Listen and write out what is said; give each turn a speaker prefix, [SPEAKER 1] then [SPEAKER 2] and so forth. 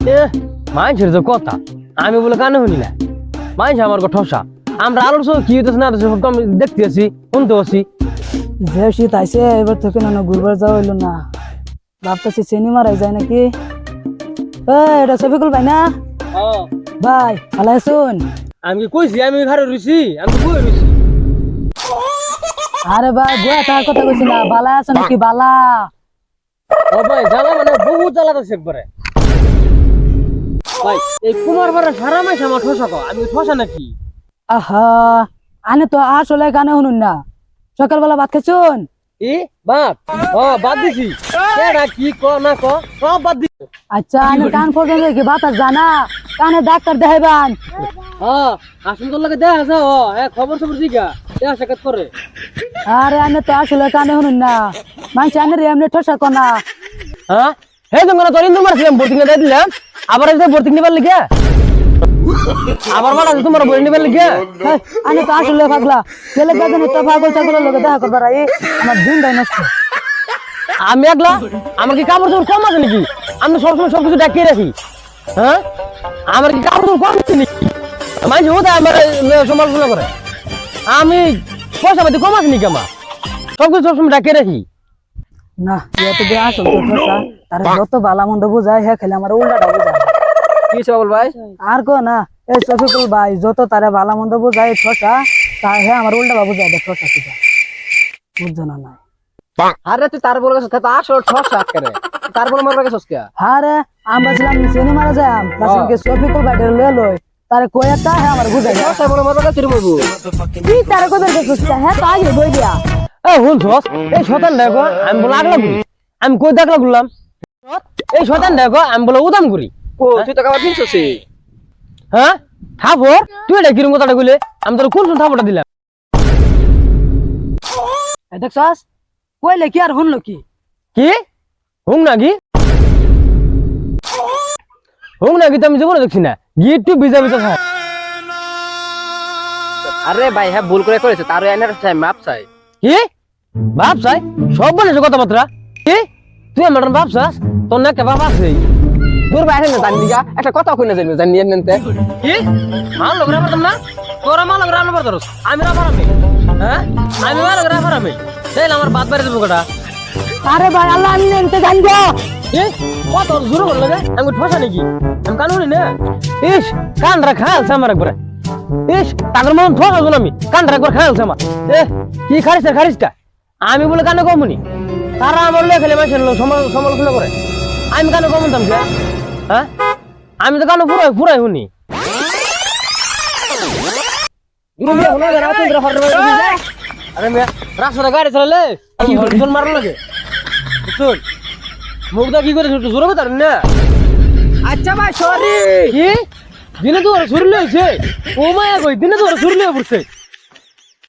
[SPEAKER 1] এ মানুষের যে কথা আমি বলে কানে শুনি না। মানুষ আমার ঠসা আমরা আলোর সঙ্গে কি হইতেছে না সব আমি দেখতে আছি শুনতে আছি।
[SPEAKER 2] যে শীত আইসে এবার থেকে না ঘুরবার যাওয়া হইল না। ভাবতেছি সিনেমা রাই যায় নাকি? এটা শফিকুল ভাই না? ভাই ভালো আছুন?
[SPEAKER 1] আমি কি কইছি আমি ঘরে রইছি? আমি কই রইছি?
[SPEAKER 2] আরে ভাই বয়া তার কথা কইছি না বালা আছে নাকি বালা
[SPEAKER 1] ও ভাই জ্বালা মানে বহুত জ্বালা তো একবারে। ভাই এই কুমার সারা মাস আমার ঠসা কো আমি ঠসা নাকি?
[SPEAKER 2] আহা আনে তো আসলে গানে শুনুন না। সকালবেলা ভাত খাইছুন
[SPEAKER 1] ই বাপ ও বাদ দিছি। কেডা কি ক না ক সব বাদ দিছি
[SPEAKER 2] আচ্ছা আনে কান পর্যন্ত কি বাতাস জানা। কানে ডাক্তার দেখাইবান।
[SPEAKER 1] হ্যাঁ আসুন তোর লাগে দেখা আছে ও হ্যাঁ খবর খবর দিগা দেখা সাক্ষাৎ করে।
[SPEAKER 2] আরে আনে তো আসলে কানে শুনুন না। মানুষ আনে এমনি ঠসা কনা।
[SPEAKER 1] হ্যাঁ? হে তোর দিলাম। আবার এসে বোর্ডিং নিবার লিখে আবার মারা তোমার বই নিবার লিখে
[SPEAKER 2] আনে তো আসলে পাগলা। ছেলে বেদনে তো পাগল ছাগলের লোকে দেখা করবার আই আমার দিনটাই নষ্ট।
[SPEAKER 1] আমি একলা? আমার কি কাপড় চোপড় কম আছে নাকি? আমি সবসময় সবকিছু ডাকিয়ে রাখি। হ্যাঁ? আমার কি কাপড় চোপড় কম আছে নাকি? মানুষ হতে আমার সমালোচনা করে। আমি পয়সা পাতি কম আছে নাকি আমার? সবকিছু সবসময় ডাকিয়ে রাখি।
[SPEAKER 2] না ইয়া তো আসল তার যত ভালা মন্দ বোঝায় হ্যাঁ খেলে আমার উল্টাটা বোঝায়।
[SPEAKER 1] কি সবল ভাই?
[SPEAKER 2] আর কো না এই শফিকুল ভাই যত তারে ভালা মন্দ বোঝায় ঠসা তা হ্যাঁ আমার উল্টা বোঝায় দেখ ঠসা কিটা বুঝছ না না
[SPEAKER 1] আরে তুই তার বলে গেছিস তা আসল ঠস আটকারে তার বলে মারবে গেছিস কে?
[SPEAKER 2] আরে আমরা ছিলাম সিনেমারে যাম পাশে শফিকুল ভাই লয়ে লই। তারে কয়াটা হ্যাঁ আমার বুঝাই যায়
[SPEAKER 1] ঠস বলে মারবে গেছিস বলব
[SPEAKER 2] কি তারে দেখছিস হ্যাঁ তো আগে বই দিয়া।
[SPEAKER 1] হুন সস এই শতান দেখো আমি বলে আমি কই দেখলা করলাম এই শতান দেখো আমি বলে উদাম করি।
[SPEAKER 3] ও তুই তো খাবার দিনছিস
[SPEAKER 1] হ্যাঁ? থাপর তুই এটা কিরম কথাটা কইলে? আমি তোর কোন থাপড়টা দিলাম?
[SPEAKER 2] দেখছস? কইলে কি আর শুনলো কি?
[SPEAKER 1] কি? হুং নাকি হুং নাকি তো আমি জীবনে দেখছি না। গিট্টু বিজা বিজা খায়।
[SPEAKER 3] আরে ভাই হ্যাঁ ভুল করে করেছে। তার এনার চাই মাপ চাই।
[SPEAKER 1] কি? বাপ চাই? সব বলেছে কথাবার্তা। কি? তুই আমার বাপ চাস? তোর না বাপ আছে?
[SPEAKER 3] দূর বাইরে না জানি গা। একটা কথা কই না জানি জানি নেনতে।
[SPEAKER 1] কি? মাল রাখতাম না তোরা মাল রান্না পারতারস আমি রাফার আমি। হ্যাঁ? আমি মাল রাফার আমি। তাইলে আমার বাদ বাড়ি দেবো কটা।
[SPEAKER 2] আরে ভাই আল্লাহ আমি নিতে জানব।
[SPEAKER 1] কি? কত জোর করলে রে? আমি ঠসা নাকি আমি কান না? ইস কান রাখা আমার একবারে। ইস মন ঠসা শুন আমি। কান একবার খাইছে আমার। এ কি খারিস না খারিসটা আমি বলে কানে কমুনি। তারা আমার মানুষের লোক সমাল- সমালোচনা করে। আমি কানে কমতাম কে হ্যাঁ? আমি তো কানে পুরাই পুরাই শুনি। আরে মেয়ে রাস্তাটা গাড়ি চালালে? হরিজন মারলো লাগে। বুঝছুন মুখটা কি করে একটু জোরে কথা না।
[SPEAKER 3] আচ্ছা ভাই সরি
[SPEAKER 1] কি? দিনে তো ওরা ছুরলে হয়েছে ও মায়া কই দিনে তো ওরা ছুরলে পড়ছে।